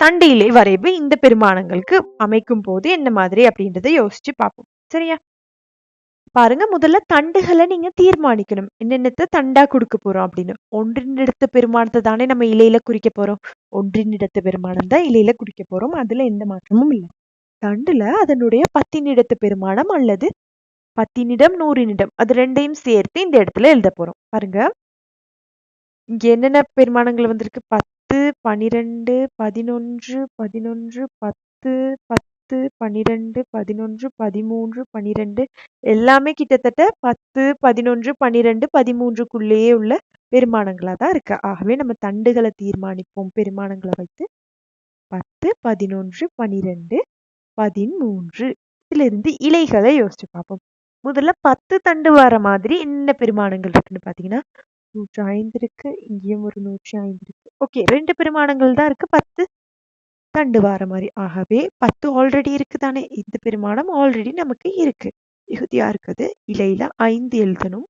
தண்டு இலை வரைவு இந்த பெருமானங்களுக்கு அமைக்கும் போது என்ன மாதிரி அப்படின்றத யோசிச்சு பார்ப்போம். சரியா? பாருங்க முதல்ல தண்டுகளை நீங்க தீர்மானிக்கணும். என்னென்னத்தை தண்டா கொடுக்க போறோம் அப்படின்னு. ஒன்றினிடத்த பெருமானத்தை தானே நம்ம இலையில குறிக்க போறோம். ஒன்றினிடத்த பெருமானம் தான் இலையில குறிக்க போறோம். அதுல எந்த மாற்றமும் இல்லை. தண்டுல அதனுடைய பத்தினிடத்து பெருமானம் அல்லது பத்தினிடம் நூறினிடம் அது ரெண்டையும் சேர்த்து இந்த இடத்துல எழுத போறோம். பாருங்க. இங்க என்னென்ன பெருமானங்கள் வந்திருக்கு? பத்து பனிரெண்டு பதினொன்று பதினொன்று பத்து பத்து பனிரெண்டு பதினொன்று பதிமூன்று பனிரெண்டு எல்லாமே கிட்டத்தட்ட பத்து பதினொன்று பனிரெண்டு பதிமூன்றுக்குள்ளேயே உள்ள பெருமானங்களா தான் இருக்கு. ஆகவே நம்ம தண்டுகளை தீர்மானிப்போம். பெருமானங்களை வைத்து பத்து பதினொன்று பனிரெண்டு பதிமூன்று இதிலிருந்து இலைகளை யோசிச்சு பார்ப்போம். முதல்ல பத்து தண்டு வர மாதிரி என்ன பெருமானங்கள் இருக்குன்னு பார்த்தீங்கன்னா நூற்றி ஐந்து இருக்கு இங்கேயும் ஒரு நூற்றி ஐந்து இருக்கு ஓகே ரெண்டு பெருமானங்கள் தான் இருக்கு. பத்து தண்டு வார மாதிரி. ஆகவே பத்து ஆல்ரெடி இருக்கு தானே இந்த பெருமானம் ஆல்ரெடி நமக்கு இருக்கு. மிகுதியா இருக்குது இலையில ஐந்து எழுதணும்.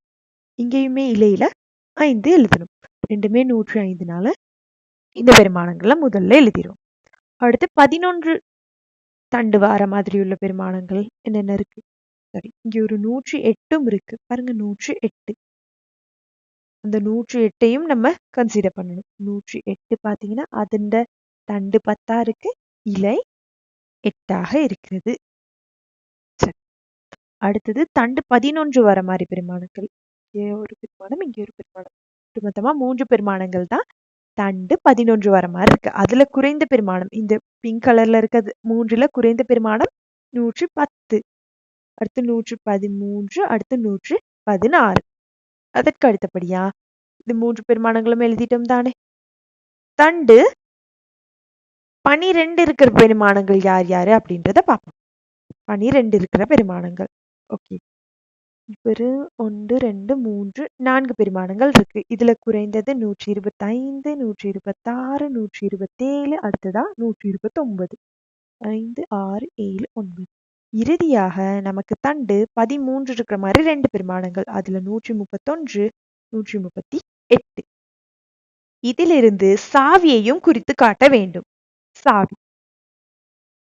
இங்கேயுமே இலையில ஐந்து எழுதணும். ரெண்டுமே நூற்றி ஐந்துனால இந்த பெருமானங்கள்ல முதல்ல எழுதிரும். அடுத்து பதினொன்று தண்டு வார மாதிரி உள்ள பெருமானங்கள் என்னென்ன இருக்கு? சரி இங்க ஒரு நூற்றி எட்டும் இருக்கு. பாருங்க நூற்றி எட்டு. அந்த நூற்றி எட்டையும் நம்ம கன்சிடர் பண்ணணும். நூற்றி எட்டு பார்த்தீங்கன்னா அதுண்ட தண்டு பத்தா இருக்கு இலை எட்டாக இருக்கிறது. அடுத்தது தண்டு பதினொன்று வர மாதிரி பெருமானங்கள் இங்கே ஒரு பெருமானம் இங்கே ஒரு பெருமானம். மொத்தமா மூன்று பெருமானங்கள் தான் தண்டு பதினொன்று வர மாதிரி இருக்கு. அதுல குறைந்த பெருமானம் இந்த பிங்க் கலர்ல இருக்கிறது மூன்றுல குறைந்த பெருமானம் நூற்றி பத்து. அடுத்து நூற்றி பதிமூன்று அடுத்து நூற்றி பதினாறு. அதற்கு அடுத்தபடியா இது மூன்று பெருமானங்களும் எழுதிட்டோம் தானே? தண்டு பனிரெண்டு இருக்கிற பெருமானங்கள் யார் யாரு அப்படின்றத பார்ப்போம். பனிரெண்டு இருக்கிற பெருமானங்கள். ஓகே. இவரு ஒன்று ரெண்டு மூன்று நான்கு பெருமானங்கள் இருக்கு. இதுல குறைந்தது நூற்றி இருபத்தி ஐந்து நூற்றி இருபத்தாறு நூற்றி இருபத்தேழு அடுத்ததா நூற்றி இருபத்தி ஒன்பது ஐந்து ஆறு ஏழு ஒன்பது. இறுதியாக நமக்கு தண்டு பதிமூன்று இருக்கிற மாதிரி ரெண்டு பெருமானங்கள். அதுல நூற்றி முப்பத்தொன்று நூற்றி முப்பத்தி எட்டு. இதிலிருந்து சாவியையும் குறித்து காட்ட வேண்டும். சாவி.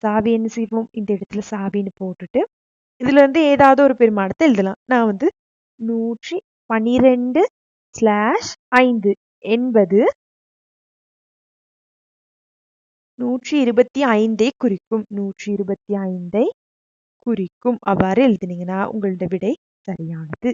சாவி என்ன செய்வோம்? இந்த இடத்துல சாவின்னு போட்டுட்டு இதுல இருந்து ஏதாவது ஒரு பெருமானத்தை எழுதலாம். நான் வந்து நூற்றி பனிரெண்டு ஸ்லாஷ் ஐந்து என்பது நூற்றி இருபத்தி ஐந்தை குறிக்கும். நூற்றி இருபத்தி ஐந்தை குறிக்கும். அவ்வாறு எழுதினீங்கன்னா உங்களோட விடை சரியானது.